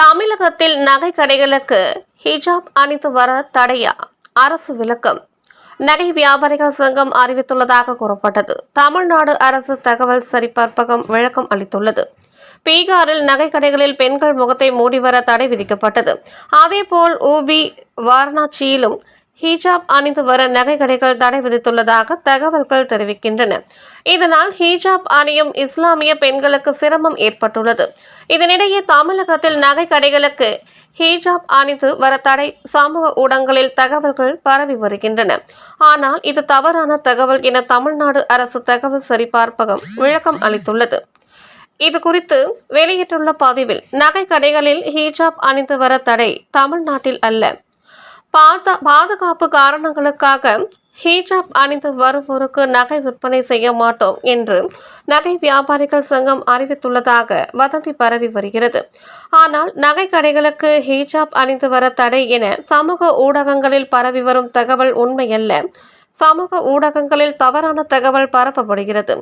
தமிழகத்தில் நகை கடைகளுக்கு ஹிஜாப் அணிந்து வர தடையா? அரசு விளக்கம். நகை வியாபாரிகள் சங்கம் அறிவித்துள்ளதாக கூறப்பட்டது. தமிழ்நாடு அரசு தகவல் சரிபார்ப்பகம் விளக்கம் அளித்துள்ளது. பீகாரில் நகை கடைகளில் பெண்கள் முகத்தை மூடி வர தடை விதிக்கப்பட்டது. அதேபோல் ஊபி வாரணாச்சியிலும் ஹிஜாப் அணிந்து வர நகை கடைகள் தடை விதித்துள்ளதாக தகவல்கள் தெரிவிக்கின்றன. இதனால் ஹிஜாப் அணியும் இஸ்லாமிய பெண்களுக்கு சிரமம் ஏற்பட்டுள்ளது. இதனிடையே தமிழகத்தில் நகை கடைகளுக்கு ஹிஜாப் அணிந்து வர தடை சமூக ஊடகங்களில் தகவல்கள் பரவி வருகின்றன. ஆனால் இது தவறான தகவல் என தமிழ்நாடு அரசு தகவல் சரிபார்ப்பகம் விளக்கம் அளித்துள்ளது. இது குறித்து வெளியிட்டுள்ள பதிவில் நகை கடைகளில் ஹிஜாப் அணிந்து வர தடை தமிழ்நாட்டில் அல்ல. பாத பாதுகாப்பு காரணங்களுக்காக ஹிஜாப் அணிந்து வருவோருக்கு நகை விற்பனை செய்ய மாட்டோம் என்று நகை வியாபாரிகள் சங்கம் அறிவித்துள்ளதாக வதந்தி பரவி வருகிறது. ஆனால் நகை கடைகளுக்கு ஹிஜாப் அணிந்து வர தடை என சமூக ஊடகங்களில் பரவி வரும் தகவல் உண்மையல்ல. சமூக ஊடகங்களில் தவறான தகவல் பரப்பப்படுகிறது.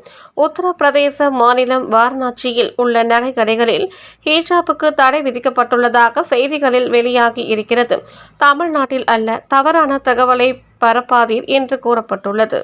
உத்தரப்பிரதேச மாநிலம் வாரணாசியில் உள்ள நகை கடைகளில் ஹிஜாபுக்கு தடை விதிக்கப்பட்டுள்ளதாக செய்திகளில் வெளியாகி இருக்கிறது. தமிழ்நாட்டில் அல்ல தவறான தகவலை பரப்பாதீர் என்று கூறப்பட்டுள்ளது.